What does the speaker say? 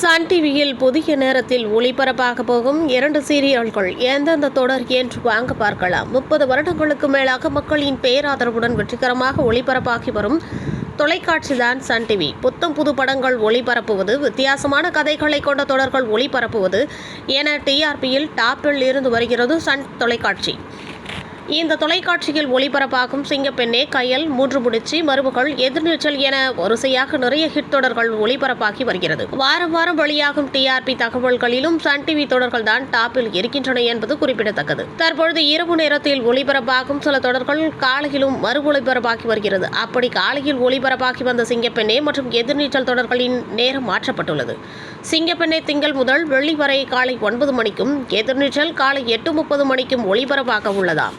Sun டிவியில் புதிய நேரத்தில் ஒளிபரப்பாக போகும் இரண்டு சீரியல்கள் எந்தெந்த தொடர் என்று வாங்க பார்க்கலாம். முப்பது வருடங்களுக்கு மேலாக மக்களின் பேராதரவுடன் வெற்றிகரமாக ஒளிபரப்பாகி வரும் தொலைக்காட்சிதான் சன் டிவி. புத்தம் புது படங்கள் ஒளிபரப்புவது வித்தியாசமான கதைகளை கொண்ட தொடர்கள் ஒளிபரப்புவது என டிஆர்பியில் டாப்பில் இருந்து வருகிறது சன் தொலைக்காட்சி. இந்த தொலைக்காட்சியில் ஒளிபரப்பாகும் சிங்கப்பெண்ணே கயல் மூன்று முடிச்சு மருமகள் எதிர்நீச்சல் என வரிசையாக நிறைய ஹிட் தொடர்கள் ஒளிபரப்பாகி வருகிறது. வாரம் வாரம் வெளியாகும் டிஆர்பி தகவல்களிலும் சன் டிவி தொடர்கள் தான் டாப்பில் இருக்கின்றன என்பது குறிப்பிடத்தக்கது. தற்பொழுது இரவு நேரத்தில் ஒளிபரப்பாகும் சில தொடர்கள் காலையிலும் மறு ஒளிபரப்பாகி வருகிறது. அப்படி காலையில் ஒளிபரப்பாகி வந்த சிங்கப்பெண்ணே மற்றும் எதிர்நீச்சல் தொடர்களின் நேரம் மாற்றப்பட்டுள்ளது. சிங்கப்பெண்ணே திங்கள் முதல் வெள்ளி வரை காலை ஒன்பது மணிக்கும் எதிர்நீச்சல் காலை எட்டு முப்பது மணிக்கும் ஒளிபரப்பாக உள்ளதாம்.